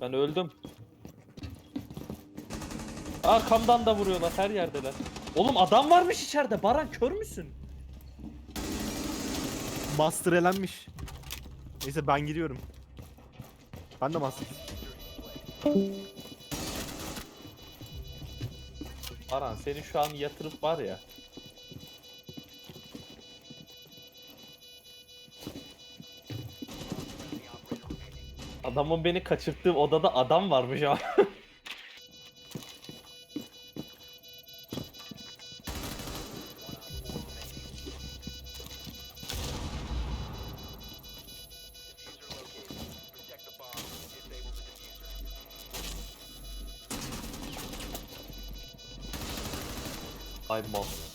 Ben öldüm. Arkamdan da vuruyorlar her yerdeler. Oğlum adam varmış içeride. Baran kör müsün? Master elenmiş. Neyse ben gidiyorum. Ben de master. Baran seni şu an yatırıp var ya. Adamın beni kaçırttığı odada adam varmış ama. Ay mal.